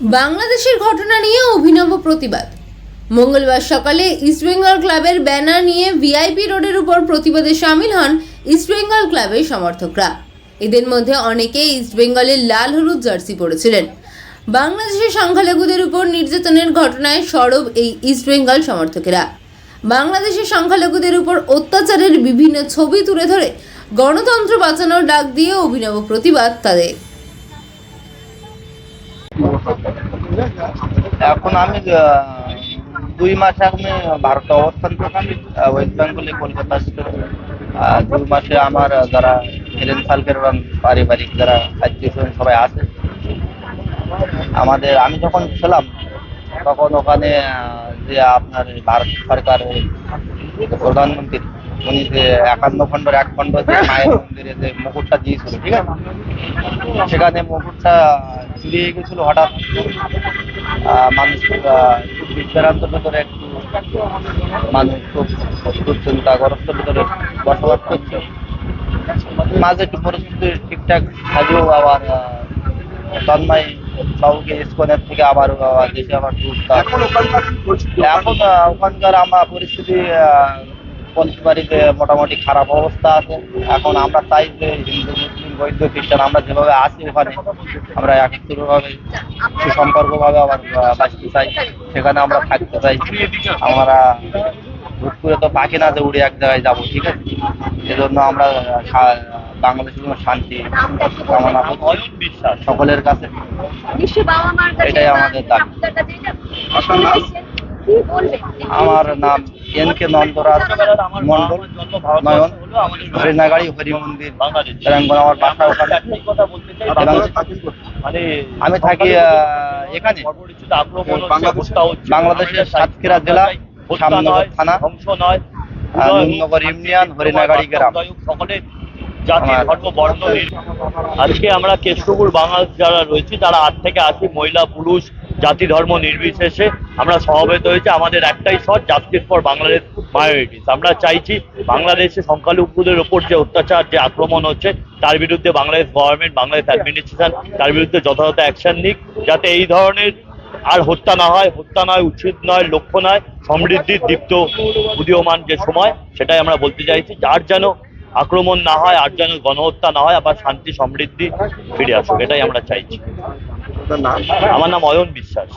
বাংলাদেশের ঘটনা নিয়ে অভিনব প্রতিবাদ। মঙ্গলবার সকালে ইস্টবেঙ্গল ক্লাবের ব্যানার নিয়ে ভিআইপি রোডের উপর প্রতিবাদে সামিল হন ইস্টবেঙ্গল ক্লাবের সমর্থকরা। এদের মধ্যে অনেকে ইস্টবেঙ্গলের লাল হলুদ জার্সি পরেছিলেন। বাংলাদেশের সংখ্যালঘুদের উপর নির্যাতনের ঘটনায় সরব এই ইস্টবেঙ্গল সমর্থকেরা। বাংলাদেশের সংখ্যালঘুদের উপর অত্যাচারের বিভিন্ন ছবি তুলে ধরে গণতন্ত্র বাঁচানোর ডাক দিয়ে অভিনব প্রতিবাদ তাদের। এখন আমি দুই মাস আমি ভারতে অবস্থান করছি ওয়েস্ট বেঙ্গলে কলকাতা দুই মাসে আমার যারা হেলেন সালকের পারিবারিক যারা আত্মীয় সবাই আছে, আমাদের, আমি যখন ছিলাম, তখন ওখানে যে আপনার ভারত সরকার প্রধানমন্ত্রী, উনি যে একান্ন খণ্ডের এক খণ্ড যে মায়ের মন্দিরে যে মুকুটটা দিয়েছিল, ঠিক আছে? সেখানে মুকুটটা চুরি হয়ে গেছিল হঠাৎ। আহ, ভিতরে একটু মানুষ খুব দুশ্চিন্তাগ্রস্ত ভিতরে বসবাস করছে। মাঝে একটু পরিস্থিতি ঠিকঠাক থাকলেও আবার তন্ময় বাবুকে ইস্কনের থেকে আবার দেশে আবার এখন ওখানকার আমরা পরিস্থিতি বলতে পারি যে মোটামুটি খারাপ অবস্থা আছে। এখন আমরা চাই যে হিন্দু বৌদ্ধ খ্রিস্টান আমরা যেভাবে আছি ওখানে আমরা একত্রভাবে সুসম্পর্কভাবে আবার বাঁচতে চাই। সেখানে আমরা থাকতে চাই। আমরা হুট করে তো পাখি না যে উড়ে এক জায়গায় যাব ঠিক আছে? এজন্য আমরা বাংলাদেশের জন্য শান্তি কামনা করছি। সকলের কাছে। এটাই আমাদের দাবি। আমার নাম এন কে নন্দরাজ মন্ডল নয়ন হরিনাগাড়ি হরি মন্দির তেলেঙ্গানা আমার বাসা ওখানে। থাকেন কোথায়? আমি থাকি আহ, এখানে। বাংলাদেশের সাতক্ষীরা জেলা শ্যামনগর থানা নয় হরিণাগাড়ি গ্রাম। সকলে জাতি ধর্ম বর্ণ আজকে আমরা কেষ্টপুর বাঙাল যারা রয়েছি তারা আট থেকে আশি মহিলা পুরুষ জাতি ধর্ম নির্বিশেষে আমরা সমবেত হয়েছে। আমাদের একটাই শট জাস্টিস ফর বাংলাদেশ মাইনরিটিস আমরা চাইছি বাংলাদেশে সংখ্যালঘুদের ওপর যে অত্যাচার যে আক্রমণ হচ্ছে তার বিরুদ্ধে বাংলাদেশ গভর্নমেন্ট বাংলাদেশ অ্যাডমিনিস্ট্রেশন তার বিরুদ্ধে যথাযথ অ্যাকশন নিক যাতে এই ধরনের আর হত্যা না হয়। হত্যা নয় উচিত নয় লক্ষ্য নয় সমৃদ্ধির দীপ্ত উদীয়মান যে সময় সেটাই আমরা বলতে চাইছি। যার যেন আক্রমণ না হয় আর যেন গণহত্যা না হয় আবার শান্তি সমৃদ্ধি ফিরে আসুক এটাই আমরা চাইছি। আমার নাম অয়ন বিশ্বাস।